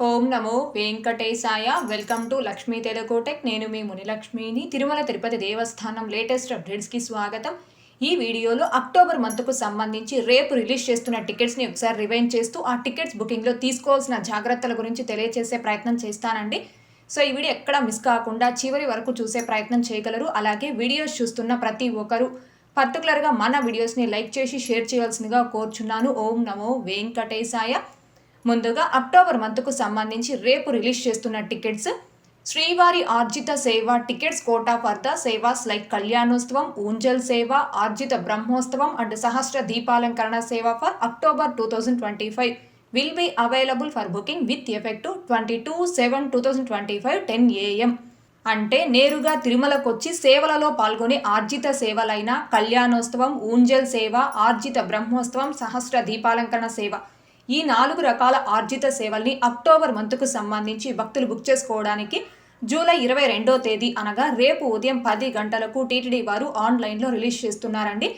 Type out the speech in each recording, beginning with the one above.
Om Namo Venkatesaya. Welcome to Lakshmi తెలుగుటెక్ నేను మీ మునిలక్ష్మిని. తిరుమల తిరుపతి దేవస్థానం latest అప్డేట్స్కి స్వాగతం. ఈ వీడియోలో అక్టోబర్ మంత్కు సంబంధించి రేపు రిలీజ్ చేస్తున్న టికెట్స్ని ఒకసారి రివైన్ చేస్తూ ఆ టికెట్స్ బుకింగ్లో తీసుకోవాల్సిన జాగ్రత్తల గురించి తెలియజేసే ప్రయత్నం చేస్తానండి. సో ఈ వీడియో ఎక్కడ మిస్ కాకుండా చివరి వరకు చూసే ప్రయత్నం చేయగలరు. అలాగే వీడియోస్ చూస్తున్న ప్రతి ఒక్కరు పర్టికులర్గా మన వీడియోస్ని లైక్ చేసి షేర్ చేయాల్సిందిగా కోరుచున్నాను. ఓం నమో వెంకటేశాయ. ముందుగా అక్టోబర్ మంత్కు సంబంధించి రేపు రిలీజ్ చేస్తున్న tickets. Srivari Arjitha seva tickets quota for the sevas like Kalyanotsavam Oonjal seva Arjitha Brahmotsavam and Sahasra Deepalankarana seva for October two thousand twenty five will be available for booking with effect twenty two seven two thousand twenty five ten AM అంటే నేరుగా తిరుమలకొచ్చి సేవలలో పాల్గొని ఆర్జిత సేవలైన కళ్యాణోత్సవం ఊంజల్ సేవ ఆర్జిత బ్రహ్మోత్సవం సహస్ర దీపాలంకరణ సేవ. ఈ నాలుగు రకాల ఆర్జిత సేవల్ని అక్టోబర్ మంత్కు సంబంధించి భక్తులు బుక్ చేసుకోవడానికి జూలై ఇరవై రెండో తేదీ అనగా రేపు ఉదయం పది గంటలకు టీటీడీ వారు ఆన్లైన్లో రిలీజ్ చేస్తున్నారండి.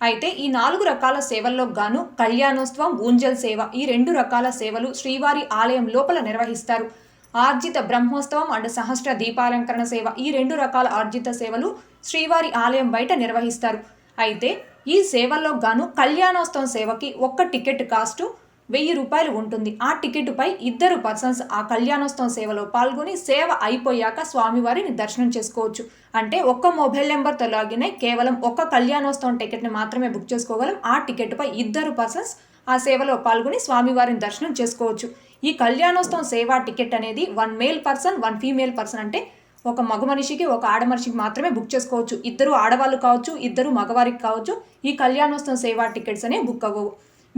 అయితే ఈ నాలుగు రకాల సేవల్లో గాను కళ్యాణోత్సవం ఊంజల్ సేవ ఈ రెండు రకాల సేవలు శ్రీవారి ఆలయం లోపల నిర్వహిస్తారు. ఆర్జిత బ్రహ్మోత్సవం అండ్ సహస్ర దీపాలంకరణ సేవ ఈ రెండు రకాల ఆర్జిత సేవలు శ్రీవారి ఆలయం బయట నిర్వహిస్తారు. అయితే ఈ సేవల్లో గాను కళ్యాణోత్సవం సేవకి ఒక్క టికెట్ కాస్టు వెయ్యి రూపాయలు ఉంటుంది. ఆ టికెట్పై ఇద్దరు పర్సన్స్ ఆ కళ్యాణోత్సవం సేవలో పాల్గొని సేవ అయిపోయాక స్వామివారిని దర్శనం చేసుకోవచ్చు. అంటే ఒక్క మొబైల్ నెంబర్తో లాగిన్ అయి కేవలం ఒక్క కళ్యాణోత్సవం టికెట్ని మాత్రమే బుక్ చేసుకోగలం. ఆ టికెట్పై ఇద్దరు పర్సన్స్ ఆ సేవలో పాల్గొని స్వామివారిని దర్శనం చేసుకోవచ్చు. ఈ కళ్యాణోత్సవం సేవా టికెట్ అనేది one male person one female person అంటే ఒక మగ మనిషికి ఒక ఆడ మనిషికి మాత్రమే బుక్ చేసుకోవచ్చు. ఇద్దరు ఆడవాళ్ళు కావచ్చు ఇద్దరు మగవారికి కావచ్చు ఈ కళ్యాణోత్సవం సేవా టికెట్స్ అనేవి బుక్ అవ్వవు.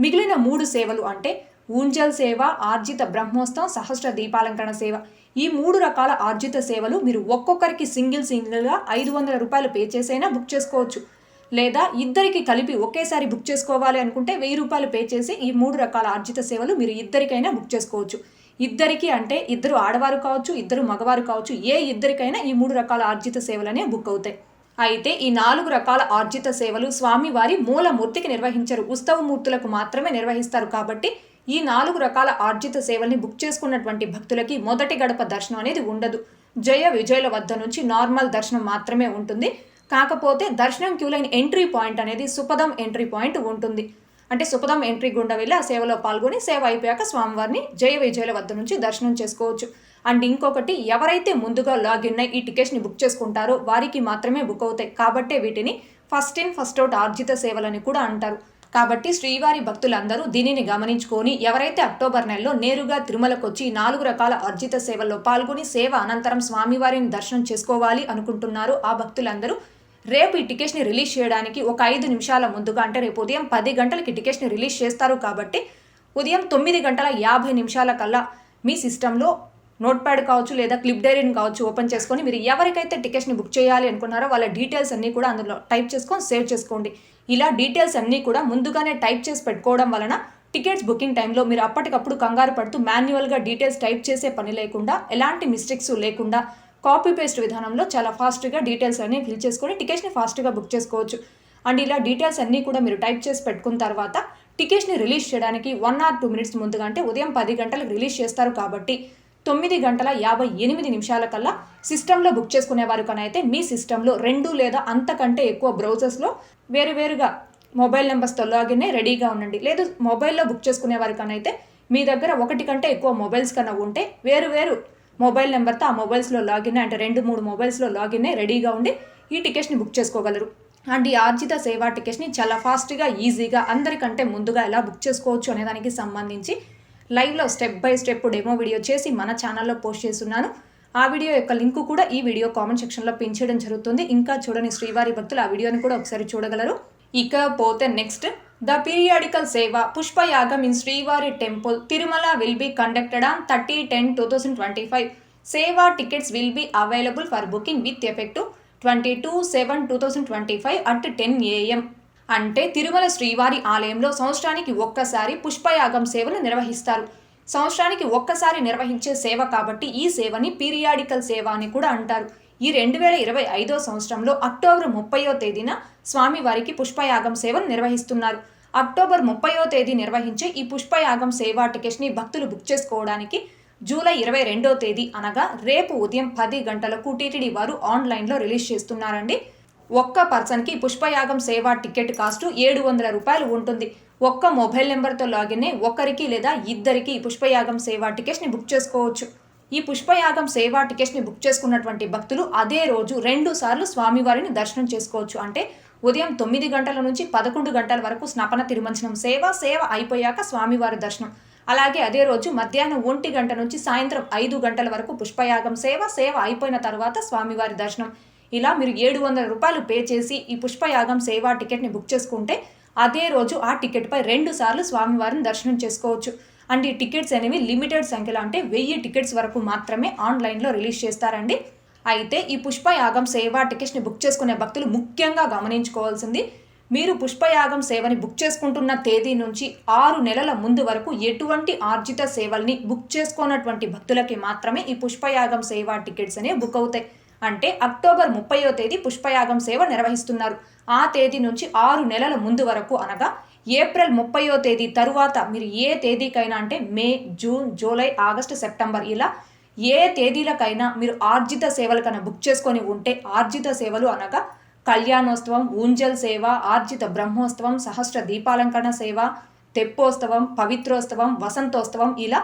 మిగిలిన మూడు సేవలు అంటే ఊంజల్ సేవ ఆర్జిత బ్రహ్మోత్సవం సహస్ర దీపాలంకరణ సేవ. ఈ మూడు రకాల ఆర్జిత సేవలు మీరు ఒక్కొక్కరికి సింగిల్ సింగిల్గా ఐదు వందల రూపాయలు పే చేసైనా బుక్ చేసుకోవచ్చు. లేదా ఇద్దరికి కలిపి ఒకేసారి బుక్ చేసుకోవాలి అనుకుంటే వెయ్యి రూపాయలు పే చేసి ఈ మూడు రకాల ఆర్జిత సేవలు మీరు ఇద్దరికైనా బుక్ చేసుకోవచ్చు. ఇద్దరికి అంటే ఇద్దరు ఆడవారు కావచ్చు ఇద్దరు మగవారు కావచ్చు ఏ ఇద్దరికైనా ఈ మూడు రకాల ఆర్జిత సేవలనే బుక్ అవుతాయి. అయితే ఈ నాలుగు రకాల ఆర్జిత సేవలు స్వామివారి మూలమూర్తికి నిర్వహించరు. ఉత్సవమూర్తులకు మాత్రమే నిర్వహిస్తారు కాబట్టి ఈ నాలుగు రకాల ఆర్జిత సేవల్ని బుక్ చేసుకున్నటువంటి భక్తులకి మొదటి గడప దర్శనం అనేది ఉండదు. జయ విజయుల వద్ద నుంచి నార్మల్ దర్శనం మాత్రమే ఉంటుంది. కాకపోతే దర్శనం క్యూ లైన్ ఎంట్రీ పాయింట్ అనేది సుపదం ఎంట్రీ పాయింట్ ఉంటుంది. అంటే సుపదం ఎంట్రీ గుండా వెళ్ళి ఆ సేవలో పాల్గొని సేవ అయిపోయాక స్వామివారిని జయ విజయుల వద్ద నుంచి దర్శనం చేసుకోవచ్చు. అండ్ ఇంకొకటి ఎవరైతే ముందుగా లాగిన్ అయి ఈ టికెట్స్ని బుక్ చేసుకుంటారో వారికి మాత్రమే బుక్ అవుతాయి. కాబట్టే వీటిని ఫస్ట్ ఇన్ ఫస్ట్ అవుట్ ఆర్జిత సేవలని కూడా అంటారు. కాబట్టి శ్రీవారి భక్తులందరూ దీనిని గమనించుకొని ఎవరైతే అక్టోబర్ నెలలో నేరుగా తిరుమలకొచ్చి నాలుగు రకాల అర్జిత సేవల్లో పాల్గొని సేవ అనంతరం స్వామివారిని దర్శనం చేసుకోవాలి అనుకుంటున్నారు ఆ భక్తులందరూ రేపు ఈ టికెట్స్ని రిలీజ్ చేయడానికి ఒక ఐదు నిమిషాల ముందుగా అంటే రేపు ఉదయం పది గంటలకి టికెట్స్ని రిలీజ్ చేస్తారు కాబట్టి ఉదయం తొమ్మిది గంటల యాభై నిమిషాల కల్లా మీ సిస్టంలో నోట్ ప్యాడ్ కావచ్చు లేదా క్లిప్ డైరీని కావచ్చు ఓపెన్ చేసుకొని మీరు ఎవరికైతే టికెట్స్ని బుక్ చేయాలి అనుకున్నారో వాళ్ళ డీటెయిల్స్ అన్నీ కూడా అందులో టైప్ చేసుకొని సేవ్ చేసుకోండి. ఇలా డీటెయిల్స్ అన్నీ కూడా ముందుగానే టైప్ చేసి పెట్టుకోవడం వలన టికెట్స్ బుకింగ్ టైంలో మీరు అప్పటికప్పుడు కంగారు పడుతూ మాన్యువల్గా డీటెయిల్స్ టైప్ చేసే పని లేకుండా ఎలాంటి మిస్టేక్స్ లేకుండా కాపీ పేస్ట్ విధానంలో చాలా ఫాస్ట్గా డీటెయిల్స్ అన్నీ ఫిల్ చేసుకొని టికెట్స్ని ఫాస్ట్గా బుక్ చేసుకోవచ్చు. అండ్ ఇలా డీటెయిల్స్ అన్నీ కూడా మీరు టైప్ చేసి పెట్టుకున్న తర్వాత టికెట్స్ని రిలీజ్ చేయడానికి వన్ ఆర్ టూ మినిట్స్ ముందుగా అంటే ఉదయం పది గంటలకు రిలీజ్ చేస్తారు కాబట్టి తొమ్మిది గంటల యాభై ఎనిమిది నిమిషాల కల్లా సిస్టంలో బుక్ చేసుకునే వారు అయితే మీ సిస్టంలో రెండు లేదా అంతకంటే ఎక్కువ బ్రౌజర్స్లో వేరువేరుగా మొబైల్ నెంబర్స్తో లాగిన్ రెడీగా ఉండండి. లేదు మొబైల్లో బుక్ చేసుకునే వారికనైతే మీ దగ్గర ఒకటి కంటే ఎక్కువ మొబైల్స్ కన్నా ఉంటే వేరు వేరు మొబైల్ నెంబర్తో ఆ మొబైల్స్లో లాగిన్ అంటే రెండు మూడు మొబైల్స్లో లాగిన్ రెడీగా ఉండి ఈ టికెట్స్ని బుక్ చేసుకోగలరు. అండ్ ఈ ఆర్జిత సేవా టికెట్స్ని చాలా ఫాస్ట్గా ఈజీగా అందరికంటే ముందుగా ఎలా బుక్ చేసుకోవచ్చు అనేదానికి సంబంధించి లైవ్లో step by step demo video చేసి మన ఛానల్లో పోస్ట్ చేస్తున్నాను. ఆ వీడియో యొక్క లింక్ కూడా ఈ వీడియో కామెంట్ సెక్షన్లో పిన్ చేయడం జరుగుతుంది. ఇంకా చూడని శ్రీవారి భక్తులు ఆ వీడియోని కూడా ఒకసారి చూడగలరు. ఇక పోతే next. The periodical seva Pushpayagam in Srivari temple Tirumala will be conducted on thirty ten two thousand twenty five seva tickets will be available for booking with effect twenty two seven two thousand twenty five at ten AM అంటే తిరుమల శ్రీవారి ఆలయంలో సంవత్సరానికి ఒక్కసారి పుష్పయాగం సేవలు నిర్వహిస్తారు. సంవత్సరానికి ఒక్కసారి నిర్వహించే సేవ కాబట్టి ఈ సేవని పీరియాడికల్ సేవ అని కూడా అంటారు. ఈ రెండు వేల ఇరవై ఐదో సంవత్సరంలో అక్టోబర్ ముప్పయో తేదీన స్వామివారికి పుష్పయాగం సేవను నిర్వహిస్తున్నారు. అక్టోబర్ ముప్పయో తేదీ నిర్వహించే ఈ పుష్పయాగం సేవా టికెట్స్ని భక్తులు బుక్ చేసుకోవడానికి జూలై ఇరవై రెండో తేదీ అనగా రేపు ఉదయం పది గంటలకు టీటీడీ వారు ఆన్లైన్లో రిలీజ్ చేస్తున్నారండి. ఒక్క పర్సన్కి పుష్పయాగం సేవా టికెట్ కాస్ట్ ఏడు వందల రూపాయలు ఉంటుంది. ఒక్క మొబైల్ నెంబర్తో లాగిన్ అయి ఒకరికి లేదా ఇద్దరికి పుష్పయాగం సేవా టికెట్స్ని బుక్ చేసుకోవచ్చు. ఈ పుష్పయాగం సేవా టికెట్స్ని బుక్ చేసుకున్నటువంటి భక్తులు అదే రోజు రెండు సార్లు స్వామివారిని దర్శనం చేసుకోవచ్చు. అంటే ఉదయం తొమ్మిది గంటల నుంచి పదకొండు గంటల వరకు స్నపన తిరుమంచనం సేవ సేవ అయిపోయాక స్వామివారి దర్శనం. అలాగే అదే రోజు మధ్యాహ్నం ఒంటి గంట నుంచి సాయంత్రం ఐదు గంటల వరకు పుష్పయాగం సేవ సేవ అయిపోయిన తర్వాత స్వామివారి దర్శనం. ఇలా మీరు ఏడు వందల రూపాయలు పే చేసి ఈ పుష్పయాగం సేవా టికెట్ని బుక్ చేసుకుంటే అదే రోజు ఆ టికెట్పై రెండు సార్లు స్వామివారిని దర్శనం చేసుకోవచ్చు. అండ్ ఈ టికెట్స్ అనేవి లిమిటెడ్ సంఖ్యలో అంటే వెయ్యి టికెట్స్ వరకు మాత్రమే ఆన్లైన్లో రిలీజ్ చేస్తారండి. అయితే ఈ పుష్పయాగం సేవా టికెట్స్ని బుక్ చేసుకునే భక్తులు ముఖ్యంగా గమనించుకోవాల్సింది మీరు పుష్పయాగం సేవని బుక్ చేసుకుంటున్న తేదీ నుంచి ఆరు నెలల ముందు వరకు ఎటువంటి ఆర్జిత సేవల్ని బుక్ చేసుకున్నటువంటి భక్తులకి మాత్రమే ఈ పుష్పయాగం సేవా టికెట్స్ అనేవి బుక్ అవుతాయి. అంటే అక్టోబర్ ముప్పయో తేదీ పుష్పయాగం సేవ నిర్వహిస్తున్నారు. ఆ తేదీ నుంచి ఆరు నెలల ముందు వరకు అనగా ఏప్రిల్ ముప్పయో తేదీ తరువాత మీరు ఏ తేదీకైనా అంటే May June July August September ఇలా ఏ తేదీలకైనా మీరు ఆర్జిత సేవలకైనా కన్నా బుక్ చేసుకొని ఉంటే ఆర్జిత సేవలు అనగా కళ్యాణోత్సవం ఊంజల్ సేవ ఆర్జిత బ్రహ్మోత్సవం సహస్ర దీపాలంకరణ సేవ తెప్పోత్సవం పవిత్రోత్సవం వసంతోత్సవం ఇలా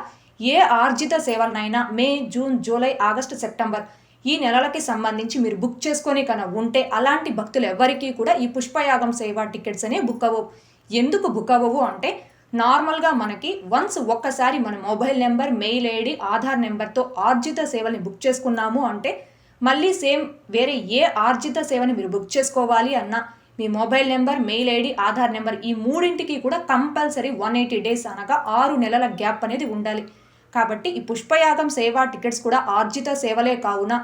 ఏ ఆర్జిత సేవలనైనా May June July August September ఈ నెలలకి సంబంధించి మీరు బుక్ చేసుకొని కన్నా ఉంటే అలాంటి భక్తులు ఎవరికీ కూడా ఈ పుష్పయాగం సేవ టికెట్స్ అనేవి బుక్ అవ్వవు. ఎందుకు బుక్ అవ్వవు అంటే నార్మల్గా మనకి వన్స్ ఒక్కసారి మన mobile number mail ID Aadhaar నెంబర్తో ఆర్జిత సేవల్ని బుక్ చేసుకున్నాము అంటే మళ్ళీ సేమ్ వేరే ఏ ఆర్జిత సేవని మీరు బుక్ చేసుకోవాలి అన్నా మీ mobile number mail ID Aadhaar number ఈ మూడింటికి కూడా కంపల్సరీ వన్ ఎయిటీ డేస్ అనగా ఆరు నెలల గ్యాప్ అనేది ఉండాలి. కాబట్టి ఈ పుష్పయాగం సేవ టికెట్స్ కూడా ఆర్జిత సేవలే కావున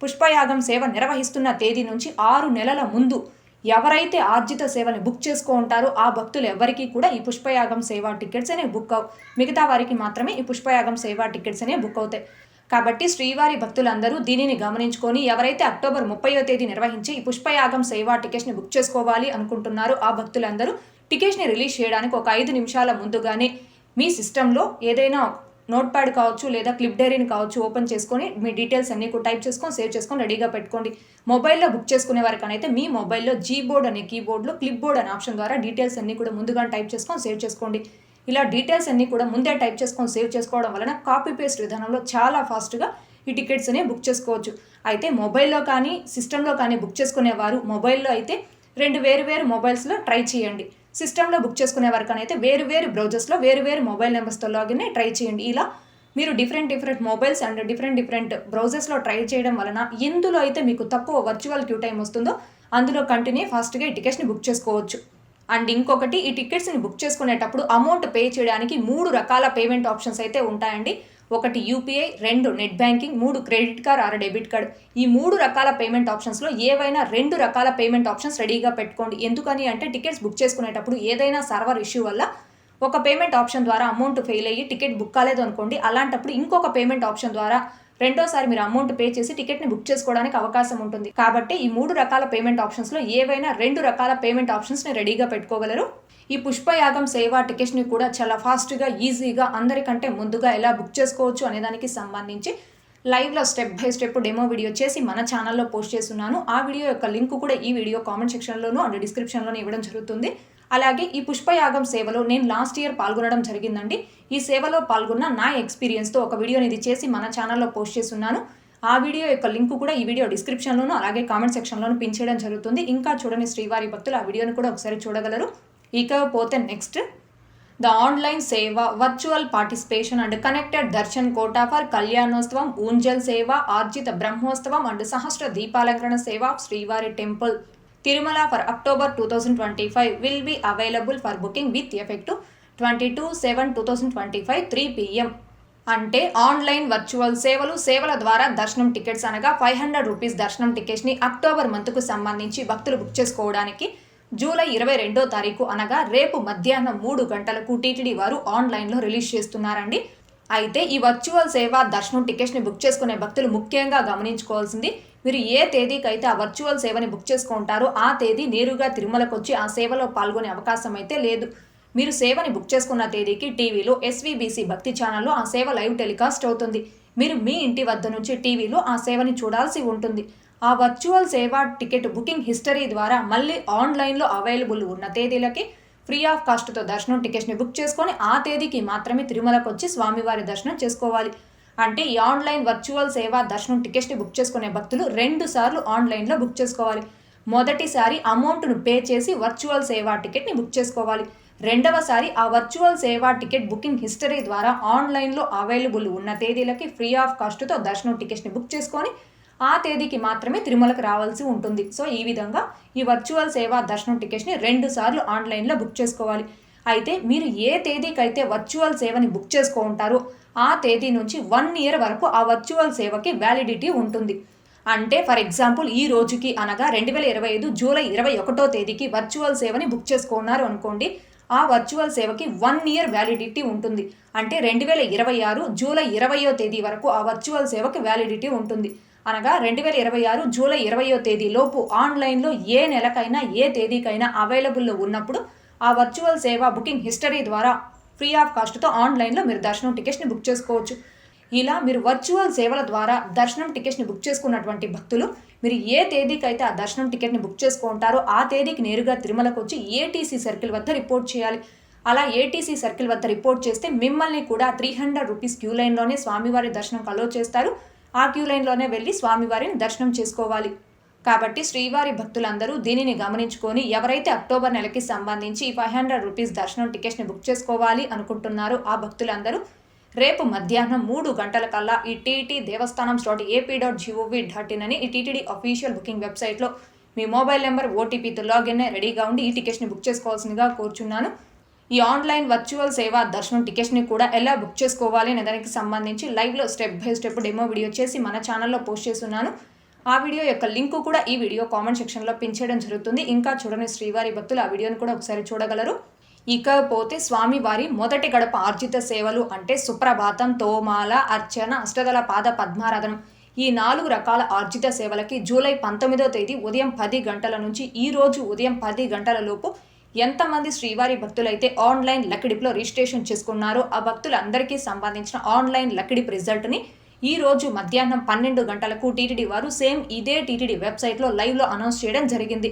పుష్పయాగం సేవ నిర్వహిస్తున్న తేదీ నుంచి ఆరు నెలల ముందు ఎవరైతే ఆర్జిత సేవని బుక్ చేసుకో ఉంటారో ఆ భక్తులు ఎవరికీ కూడా ఈ పుష్పయాగం సేవా టికెట్స్ అనే బుక్ అవు మిగతా వారికి మాత్రమే ఈ పుష్పయాగం సేవా టికెట్స్ అనే బుక్ అవుతాయి. కాబట్టి శ్రీవారి భక్తులందరూ దీనిని గమనించుకొని ఎవరైతే అక్టోబర్ ముప్పయో తేదీ నిర్వహించి ఈ పుష్పయాగం సేవా టికెట్స్ని బుక్ చేసుకోవాలి అనుకుంటున్నారో ఆ భక్తులందరూ టికెట్స్ని రిలీజ్ చేయడానికి ఒక ఐదు నిమిషాల ముందుగానే మీ సిస్టంలో ఏదైనా నోట్ ప్యాడ్ కావచ్చు లేదా క్లిప్ డైరీని కావచ్చు ఓపెన్ చేసుకొని మీ డీటెయిల్స్ అన్ని కూడా టైప్ చేసుకొని సేవ్ చేసుకొని రెడీగా పెట్టుకోండి. మొబైల్లో బుక్ చేసుకునే వారికనైతే మీ మొబైల్లో జీ బోర్డ్ అనే కీబోర్డ్లో క్లిప్ బోర్డ్ అనే ఆప్షన్ ద్వారా డీటెయిల్స్ అన్ని కూడా ముందుగా టైప్ చేసుకొని సేవ్ చేసుకోండి. ఇలా డీటెయిల్స్ అన్ని కూడా ముందే టైప్ చేసుకొని సేవ్ చేసుకోవడం వలన కాపీ పేస్ట్ విధానంలో చాలా ఫాస్ట్గా ఈ టికెట్స్ అనేవి బుక్ చేసుకోవచ్చు. అయితే మొబైల్లో కానీ సిస్టంలో కానీ బుక్ చేసుకునేవారు మొబైల్లో అయితే రెండు వేరు వేరు మొబైల్స్లో ట్రై చేయండి. సిస్టంలో బుక్ చేసుకునే వరకునైతే వేరు వేరు బ్రౌజర్స్లో వేరు వేరు మొబైల్ నెంబర్స్తో లాగిన్ ట్రై చేయండి. ఇలా మీరు different different mobiles and different different బ్రౌజర్స్లో try చేయడం వలన ఎందులో అయితే మీకు తక్కువ వర్చువల్ క్యూ టైం వస్తుందో అందులో కంటిన్యూ ఫాస్ట్గా ఈ టికెట్స్ని బుక్ చేసుకోవచ్చు. అండ్ ఇంకొకటి ఈ టికెట్స్ని బుక్ చేసుకునేటప్పుడు అమౌంట్ పే చేయడానికి మూడు రకాల పేమెంట్ ఆప్షన్స్ అయితే ఉంటాయండి. ఒకటి యూపీఐ రెండు నెట్ బ్యాంకింగ్ మూడు క్రెడిట్ కార్డ్ ఆరు డెబిట్ కార్డ్. ఈ మూడు రకాల పేమెంట్ ఆప్షన్స్లో ఏవైనా రెండు రకాల పేమెంట్ ఆప్షన్స్ రెడీగా పెట్టుకోండి. ఎందుకని అంటే టికెట్స్ బుక్ చేసుకునేటప్పుడు ఏదైనా సర్వర్ ఇష్యూ వల్ల ఒక పేమెంట్ ఆప్షన్ ద్వారా అమౌంట్ ఫెయిల్ అయ్యి టికెట్ బుక్ కాలేదు అనుకోండి అలాంటప్పుడు ఇంకొక పేమెంట్ ఆప్షన్ ద్వారా రెండోసారి మీరు అమౌంట్ పే చేసి టికెట్ని బుక్ చేసుకోవడానికి అవకాశం ఉంటుంది. కాబట్టి ఈ మూడు రకాల పేమెంట్ ఆప్షన్స్లో ఏవైనా రెండు రకాల పేమెంట్ ఆప్షన్స్ని రెడీగా పెట్టుకోగలరు. ఈ పుష్పయాగం సేవా టికెట్స్ని కూడా చాలా ఫాస్ట్గా ఈజీగా అందరికంటే ముందుగా ఎలా బుక్ చేసుకోవచ్చు అనే దానికి సంబంధించి లైవ్లో step by step demo video చేసి మన ఛానల్లో పోస్ట్ చేస్తున్నాను. ఆ వీడియో యొక్క లింక్ కూడా ఈ వీడియో కామెంట్ సెక్షన్లోనూ అండ్ డిస్క్రిప్షన్లోనూ ఇవ్వడం జరుగుతుంది. అలాగే ఈ పుష్పయాగం సేవలో నేను లాస్ట్ ఇయర్ పాల్గొనడం జరిగిందండి. ఈ సేవలో పాల్గొన్న నా ఎక్స్పీరియన్స్తో ఒక వీడియోని ఇది చేసి మన ఛానల్లో పోస్ట్ చేస్తున్నాను. ఆ వీడియో యొక్క లింక్ కూడా ఈ వీడియో డిస్క్రిప్షన్లోను అలాగే కామెంట్ సెక్షన్లోను పిన్ చేయడం జరుగుతుంది. ఇంకా చూడని శ్రీవారి భక్తులు ఆ వీడియోని కూడా ఒకసారి చూడగలరు. ఇకపోతే next. The online seva virtual participation and connected darshan quota for Kalyanotsavam Unjal seva ఆర్జిత Brahmotsavam and Sahasra Deepalankarana Seva Srivari temple. Tirumala for October two thousand twenty five will be available for booking with effect twenty two seven two thousand twenty five three PM అంటే online virtual సేవలు సేవల ద్వారా దర్శనం tickets అనగా five hundred rupees దర్శనం టికెట్స్ని October మంత్కు సంబంధించి భక్తులు book చేసుకోవడానికి జూలై ఇరవై రెండో తారీఖు అనగా రేపు మధ్యాహ్నం మూడు గంటలకు టీటీడీ వారు ఆన్లైన్లో రిలీజ్ చేస్తున్నారండి. అయితే ఈ వర్చువల్ సేవ దర్శనం టికెట్స్ని బుక్ చేసుకునే భక్తులు ముఖ్యంగా గమనించుకోవాల్సింది మీరు ఏ తేదీకి అయితే ఆ వర్చువల్ సేవని బుక్ చేసుకుంటారో ఆ తేదీ నేరుగా తిరుమలకు వచ్చి ఆ సేవలో పాల్గొనే అవకాశం అయితే లేదు. మీరు సేవని బుక్ చేసుకున్న తేదీకి టీవీలో ఎస్వీబీసీ భక్తి ఛానల్లో ఆ సేవ లైవ్ టెలికాస్ట్ అవుతుంది. మీరు మీ ఇంటి వద్ద నుంచి టీవీలో ఆ సేవని చూడాల్సి ఉంటుంది. ఆ వర్చువల్ సేవ టికెట్ బుకింగ్ హిస్టరీ ద్వారా మళ్ళీ ఆన్లైన్లో అవైలబుల్ ఉన్న తేదీలకి ఫ్రీ ఆఫ్ కాస్ట్తో దర్శనం టికెట్స్ని బుక్ చేసుకొని ఆ తేదీకి మాత్రమే తిరుమలకు వచ్చి స్వామివారి దర్శనం చేసుకోవాలి. అంటే ఈ ఆన్లైన్ వర్చువల్ సేవ దర్శనం టికెట్స్ని బుక్ చేసుకునే భక్తులు రెండు సార్లు ఆన్లైన్లో బుక్ చేసుకోవాలి. మొదటిసారి అమౌంట్ను పే చేసి వర్చువల్ సేవా టికెట్ని బుక్ చేసుకోవాలి. రెండవసారి ఆ వర్చువల్ సేవా టికెట్ బుకింగ్ హిస్టరీ ద్వారా ఆన్లైన్లో అవైలబుల్ ఉన్న తేదీలకి ఫ్రీ ఆఫ్ కాస్ట్తో దర్శనం టికెట్స్ని బుక్ చేసుకొని ఆ తేదీకి మాత్రమే తిరుమలకు రావాల్సి ఉంటుంది. సో ఈ విధంగా ఈ వర్చువల్ సేవా దర్శనం టికెట్స్ని రెండు సార్లు ఆన్లైన్లో బుక్ చేసుకోవాలి. అయితే మీరు ఏ తేదీకైతే వర్చువల్ సేవని బుక్ చేసుకుంటారో ఆ తేదీ నుంచి వన్ ఇయర్ వరకు ఆ వర్చువల్ సేవకి వ్యాలిడిటీ ఉంటుంది. అంటే ఫర్ ఎగ్జాంపుల్ ఈ రోజుకి అనగా రెండు వేల ఇరవై ఐదు జూలై ఇరవై ఒకటో తేదీకి వర్చువల్ సేవని బుక్ చేసుకున్నారు అనుకోండి ఆ వర్చువల్ సేవకి వన్ ఇయర్ వ్యాలిడిటీ ఉంటుంది. అంటే రెండు వేల ఇరవై ఆరు జూలై ఇరవయో తేదీ వరకు ఆ వర్చువల్ సేవకి వ్యాలిడిటీ ఉంటుంది. అనగా రెండు వేల ఇరవై ఆరు జూలై ఇరవయో తేదీ లోపు ఆన్లైన్లో ఏ నెలకైనా ఏ తేదీకైనా అవైలబుల్లో ఉన్నప్పుడు ఆ వర్చువల్ సేవ బుకింగ్ హిస్టరీ ద్వారా ఫ్రీ ఆఫ్ కాస్ట్తో ఆన్లైన్లో మీరు దర్శనం టికెట్స్ని బుక్ చేసుకోవచ్చు. ఇలా మీరు వర్చువల్ సేవల ద్వారా దర్శనం టికెట్స్ని బుక్ చేసుకున్నటువంటి భక్తులు మీరు ఏ తేదీకి అయితే ఆ దర్శనం టికెట్ని బుక్ చేసుకుంటారో ఆ తేదీకి నేరుగా తిరుమలకు వచ్చి ఏటీసీ సర్కిల్ వద్ద రిపోర్ట్ చేయాలి. అలా ఏటీసీ సర్కిల్ వద్ద రిపోర్ట్ చేస్తే మిమ్మల్ని కూడా త్రీ హండ్రెడ్ రూపీస్ క్యూ లైన్లోనే స్వామివారి దర్శనం కలో చేస్తారు. ఆ క్యూ లైన్లోనే వెళ్ళి స్వామివారిని దర్శనం చేసుకోవాలి. కాబట్టి శ్రీవారి భక్తులందరూ దీనిని గమనించుకొని ఎవరైతే అక్టోబర్ నెలకి సంబంధించి ఫైవ్ హండ్రెడ్ రూపీస్ దర్శనం టికెట్స్ని బుక్ చేసుకోవాలి అనుకుంటున్నారో ఆ భక్తులందరూ రేపు మధ్యాహ్నం మూడు గంటల కల్లా ఈ TT devasthanam dot AP dot G O V dot in అని ఈ టీటీడీ అఫీషియల్ బుకింగ్ వెబ్సైట్లో మీ మొబైల్ నెంబర్ ఓటీపీతో లాగిన్ రెడీగా ఉండి ఈ టికెట్స్ని బుక్ చేసుకోవాల్సిందిగా కోరుచున్నాను. ఈ ఆన్లైన్ వర్చువల్ సేవ దర్శనం టికెట్స్ని కూడా ఎలా బుక్ చేసుకోవాలి అనే దానికి సంబంధించి లైవ్లో step by step demo video చేసి మన ఛానల్లో పోస్ట్ చేస్తున్నాను. ఆ వీడియో యొక్క లింక్ కూడా ఈ వీడియో కామెంట్ సెక్షన్లో పిన్ చేయడం జరుగుతుంది. ఇంకా చూడని శ్రీవారి భక్తులు ఆ వీడియోని కూడా ఒకసారి చూడగలరు. ఇకపోతే స్వామివారి మొదటి గడప ఆర్జిత సేవలు అంటే సుప్రభాతం తోమాల అర్చన అష్టదల పాద పద్మారాధనం. ఈ నాలుగు రకాల ఆర్జిత సేవలకి జూలై పంతొమ్మిదో తేదీ ఉదయం పది గంటల నుంచి ఈ రోజు ఉదయం పది గంటల లోపు ఎంతమంది శ్రీవారి భక్తులైతే ఆన్లైన్ లక్కిడిప్లో రిజిస్ట్రేషన్ చేసుకున్నారో ఆ భక్తులందరికీ సంబంధించిన ఆన్లైన్ లక్కిడిప్ రిజల్ట్ని ఈ రోజు మధ్యాహ్నం పన్నెండు గంటలకు టీటీడీ వారు సేమ్ ఇదే టీటీడీ వెబ్సైట్లో లైవ్లో అనౌన్స్ చేయడం జరిగింది.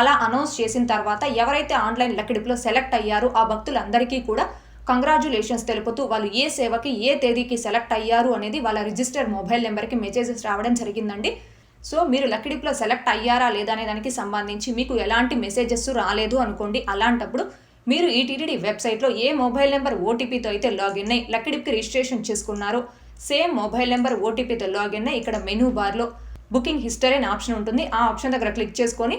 అలా అనౌన్స్ చేసిన తర్వాత ఎవరైతే ఆన్లైన్ లెక్కడిపులో సెలెక్ట్ అయ్యారో ఆ భక్తులందరికీ కూడా కంగ్రాచులేషన్స్ తెలుపుతూ వాళ్ళు ఏ సేవకి ఏ తేదీకి సెలెక్ట్ అయ్యారు అనేది వాళ్ళ రిజిస్టర్ మొబైల్ నెంబర్కి మెసేజెస్ రావడం జరిగిందండి. సో మీరు లక్కిడిప్లో సెలెక్ట్ అయ్యారా లేదా అనే దానికి సంబంధించి మీకు ఎలాంటి మెసేజెస్ రాలేదు అనుకోండి. అలాంటప్పుడు మీరు ఈ టీటీడీ వెబ్సైట్లో ఏ మొబైల్ నెంబర్ ఓటీపీతో అయితే లాగిన్ అయ్యి లక్కిడిప్కి రిజిస్ట్రేషన్ చేసుకున్నారో సేమ్ మొబైల్ నెంబర్ ఓటీపీతో లాగిన్ అయ్యి ఇక్కడ మెనూ బార్లో బుకింగ్ హిస్టరీ అనే ఆప్షన్ ఉంటుంది. ఆ ఆప్షన్ దగ్గర క్లిక్ చేసుకొని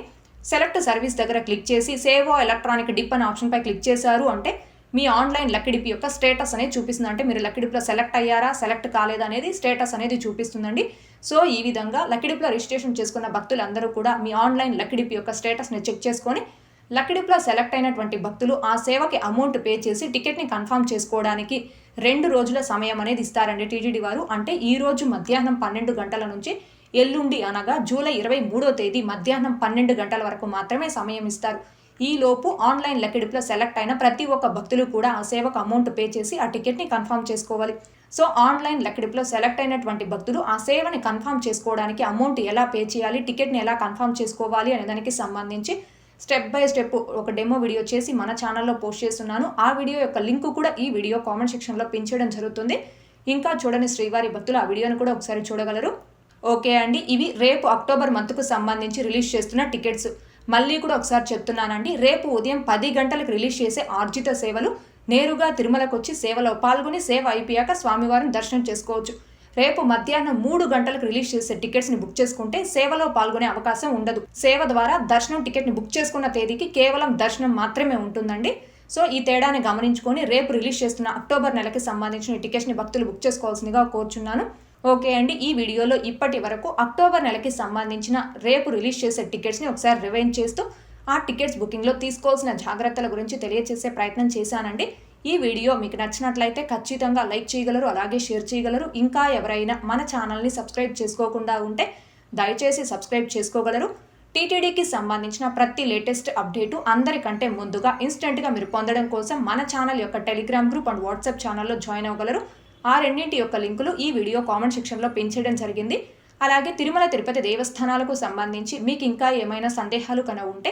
సెలెక్ట్ సర్వీస్ దగ్గర క్లిక్ చేసి సేవ్ ఎలక్ట్రానిక్ డిప్ అనే ఆప్షన్పై క్లిక్ చేశారు అంటే మీ ఆన్లైన్ లక్కిడిపి యొక్క స్టేటస్ అనేది చూపిస్తుంది. అంటే మీరు లక్కిడిప్లో సెలెక్ట్ అయ్యారా సెలెక్ట్ కాలేదా అనేది స్టేటస్ అనేది చూపిస్తుందండి. సో ఈ విధంగా లక్కిడిప్లో రిజిస్ట్రేషన్ చేసుకున్న భక్తులందరూ కూడా మీ ఆన్లైన్ లక్కిడిపి యొక్క స్టేటస్ని చెక్ చేసుకొని లక్కిడిప్లో సెలెక్ట్ అయినటువంటి భక్తులు ఆ సేవకి అమౌంట్ పే చేసి టికెట్ని కన్ఫర్మ్ చేసుకోవడానికి రెండు రోజుల సమయం అనేది ఇస్తారండి టీటీడీ వారు. అంటే ఈ రోజు మధ్యాహ్నం పన్నెండు గంటల నుంచి ఎల్లుండి అనగా జూలై ఇరవై మూడో తేదీ మధ్యాహ్నం పన్నెండు గంటల వరకు మాత్రమే సమయం ఇస్తారు. ఈలోపు ఆన్లైన్ లెక్కెడుపులో సెలెక్ట్ అయిన ప్రతి ఒక్క భక్తులు కూడా ఆ సేవకు అమౌంట్ పే చేసి ఆ టికెట్ని కన్ఫర్మ్ చేసుకోవాలి. సో ఆన్లైన్ లెక్కెడుపులో సెలెక్ట్ అయినటువంటి భక్తులు ఆ సేవని కన్ఫర్మ్ చేసుకోవడానికి అమౌంట్ ఎలా పే చేయాలి టికెట్ని ఎలా కన్ఫర్మ్ చేసుకోవాలి అనే దానికి సంబంధించి స్టెప్ బై స్టెప్ ఒక డెమో వీడియో చేసి మన ఛానల్లో పోస్ట్ చేస్తున్నాను. ఆ వీడియో యొక్క లింక్ కూడా ఈ వీడియో కామెంట్ సెక్షన్లో పెంచడం జరుగుతుంది. ఇంకా చూడని శ్రీవారి భక్తులు ఆ వీడియోను కూడా ఒకసారి చూడగలరు. ఓకే అండి ఇవి రేపు అక్టోబర్ మంత్కు సంబంధించి రిలీజ్ చేస్తున్న టికెట్స్. మళ్ళీ కూడా ఒకసారి చెప్తున్నానండి రేపు ఉదయం పది గంటలకు రిలీజ్ చేసే ఆర్జిత సేవలు నేరుగా తిరుమలకు వచ్చి సేవలో పాల్గొని సేవ అయిపోయాక స్వామివారిని దర్శనం చేసుకోవచ్చు. రేపు మధ్యాహ్నం మూడు గంటలకు రిలీజ్ చేసే టికెట్స్ని బుక్ చేసుకుంటే సేవలో పాల్గొనే అవకాశం ఉండదు. సేవ ద్వారా దర్శనం టికెట్ని బుక్ చేసుకున్న తేదీకి కేవలం దర్శనం మాత్రమే ఉంటుందండి. సో ఈ తేడాని గమనించుకొని రేపు రిలీజ్ చేస్తున్న అక్టోబర్ నెలకి సంబంధించిన టికెట్స్ని భక్తులు బుక్ చేసుకోవాల్సిందిగా కోరుచున్నాను. ఓకే అండి ఈ వీడియోలో ఇప్పటి వరకు అక్టోబర్ నెలకి సంబంధించిన రేపు రిలీజ్ చేసే టికెట్స్ని ఒకసారి రివైండ్ చేస్తూ ఆ టికెట్స్ బుకింగ్లో తీసుకోవాల్సిన జాగ్రత్తల గురించి తెలియజేసే ప్రయత్నం చేశానండి. ఈ వీడియో మీకు నచ్చినట్లయితే ఖచ్చితంగా లైక్ చేయగలరు అలాగే షేర్ చేయగలరు. ఇంకా ఎవరైనా మన ఛానల్ని సబ్స్క్రైబ్ చేసుకోకుండా ఉంటే దయచేసి సబ్స్క్రైబ్ చేసుకోగలరు. టీటీడీకి సంబంధించిన ప్రతి లేటెస్ట్ అప్డేటు అందరికంటే ముందుగా ఇన్స్టెంట్గా మీరు పొందడం కోసం మన ఛానల్ యొక్క టెలిగ్రామ్ గ్రూప్ అండ్ వాట్సాప్ ఛానల్లో జాయిన్ అవ్వగలరు. ఆ రెండింటి యొక్క లింకులు ఈ వీడియో కామెంట్ సెక్షన్లో పిన్ చేయడం జరిగింది. అలాగే తిరుమల తిరుపతి దేవస్థానాలకు సంబంధించి మీకు ఇంకా ఏమైనా సందేహాలు కన ఉంటే